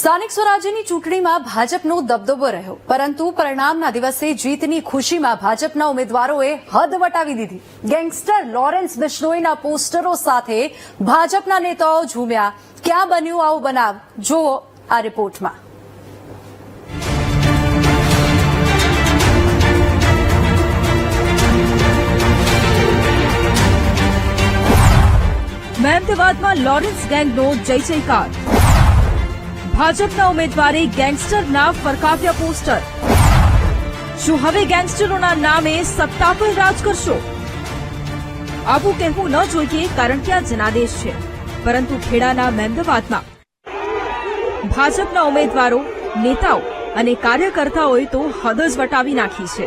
સ્થાનિક સ્વરાજ્યની ચૂંટણીમાં ભાજપનો દબદબો રહ્યો. પરંતુ પરિણામના દિવસે જીતની ખુશીમાં ભાજપના ઉમેદવારોએ હદ વટાવી દીધી. ગેંગસ્ટર લોરેન્સ બિશ્નોઈના પોસ્ટરો સાથે ભાજપના નેતાઓ ઝૂમ્યા. ક્યાં બન્યું આવો બનાવ? જુઓ આ રિપોર્ટમાં. મહેમદાવાદમાં લોરેન્સ ગેંગનો જય જયકાર. ભાજપના ઉમેદવારે ગેંગસ્ટરના ફરકાવ્યા પોસ્ટર. શું હવે ગેંગસ્ટરોના નામે સત્તા પર રાજ કરશો? આવું કહેવું ન જોઈએ કારણ કે આ જનાદેશ છે. પરંતુ ખેડાના મહેમદાવાદમાં ભાજપના ઉમેદવારો, નેતાઓ અને કાર્યકર્તાઓએ તો હદ જ વટાવી નાખી છે.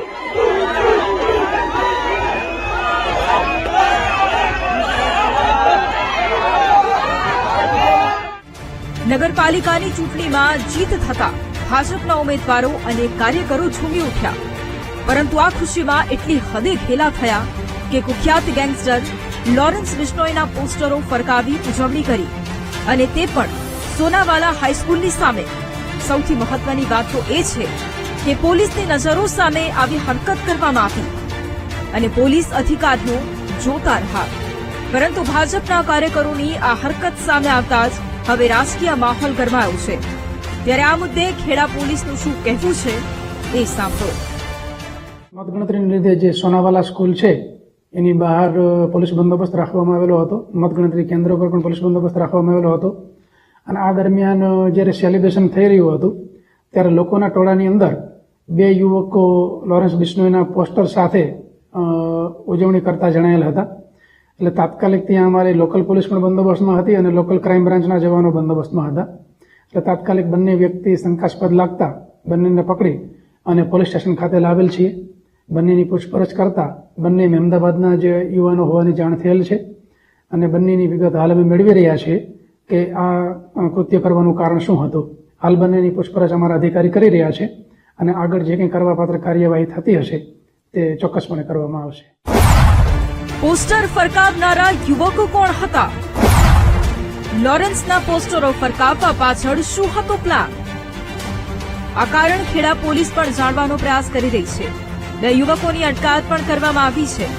નગરપાલિકાની ચૂંટણીમાં જીત થતા ભાજપના ઉમેદવારો અને કાર્યકરો ઝૂમી ઉઠ્યા. પરંતુ આ ખુશીમાં એટલી હદે ઘેલા થયા કે કુખ્યાત ગેંગસ્ટર લોરેન્સ બિશ્નોઈના પોસ્ટરો ફરકાવી ઉજવણી કરી અને તે પણ સોનાવાલા હાઈસ્કૂલની સામે. સૌથી મહત્વની વાત તો એ છે કે પોલીસની નજરો સામે આવી હરકત કરવામાં આવી અને પોલીસ અધિકારીઓ જોતા રહ્યા. પરંતુ ભાજપના કાર્યકરોની આ હરકત સામે આવતા જ હવે રાજકીય માહોલ ગરમાયો છે. ત્યારે આ મુદ્દે ખેડા પોલીસનું શું કહેવું છે એ સાંભળો. મતગણતરીને લીધે જે સોનાવાલા સ્કૂલ છે, એની બહાર પોલીસ બંદોબસ્ત રાખવામાં આવેલો હતો. મતગણતરી કેન્દ્ર પર પણ પોલીસ બંદોબસ્ત રાખવામાં આવેલો હતો. અને આ દરમિયાન જ્યારે સેલિબ્રેશન થઈ રહ્યું હતું, ત્યારે લોકોના ટોળાની અંદર બે યુવકો લોરેન્સ બિશ્નોઈના પોસ્ટર સાથે ઉજવણી કરતા જણાયેલા હતા. એટલે તાત્કાલિક ત્યાં અમારી લોકલ પોલીસ પણ બંદોબસ્તમાં હતી અને લોકલ ક્રાઇમ બ્રાન્ચના જવાનો બંદોબસ્તમાં હતા. એટલે તાત્કાલિક બંને વ્યક્તિ શંકાસ્પદ લાગતા બંનેને પકડી અને પોલીસ સ્ટેશન ખાતે લાવેલ છીએ. બંનેની પૂછપરછ કરતા બંને અમદાવાદના જે યુવાનો હોવાની જાણ થયેલ છે અને બંનેની વિગત હાલ અમે મેળવી રહ્યા છીએ કે આ કૃત્ય કરવાનું કારણ શું હતું. હાલ બંનેની પૂછપરછ અમારા અધિકારી કરી રહ્યા છે અને આગળ જે કંઈ કરવાપાત્ર કાર્યવાહી થતી હશે તે ચોક્કસપણે કરવામાં આવશે. પોસ્ટર ફરકાવનારા યુવકો કોણ હતા? લોરેન્સના પોસ્ટરો ફરકાવવા પાછળ શું હતો પ્લાન આ કારણ ખેડા પોલીસ પણ જાણવાનો પ્રયાસ કરી રહી છે. બે યુવકોની અટકાયત પણ કરવામાં આવી છે.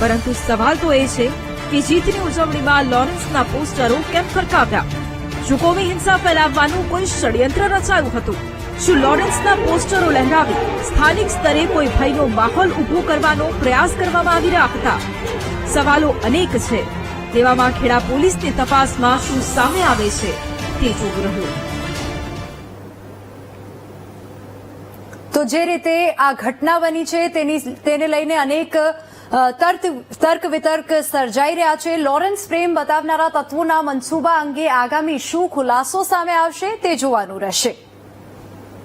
પરંતુ સવાલ તો એ છે કે જીતની ઉજવણીમાં લોરેન્સના પોસ્ટરો કેમ ફરકાવ્યા? કોમી હિંસા ફેલાવવાનું કોઈ ષડયંત્ર રચાયું હતું. શું લોરેન્સના પોસ્ટરો લહેરાવી સ્થાનિક સ્તરે કોઈ ભયનો માહોલ ઊભો કરવાનો પ્રયાસ કરવામાં આવી રહ્યા હતા? સવાલો અનેક છે. તેવામાં ખેડા પોલીસની તપાસમાં શું સામે આવે છે તે જોવું રહ્યું. તો જે રીતે આ ઘટના બની છે તેની, તેને લઈને અનેક તર્ક તર્ક વિતર્ક સર્જાઈ રહ્યા છે. લોરેન્સ પ્રેમ બતાવનારા તત્વોના મનસૂબા અંગે આગામી શું ખુલાસો સામે આવશે તે જોવાનું રહેશે.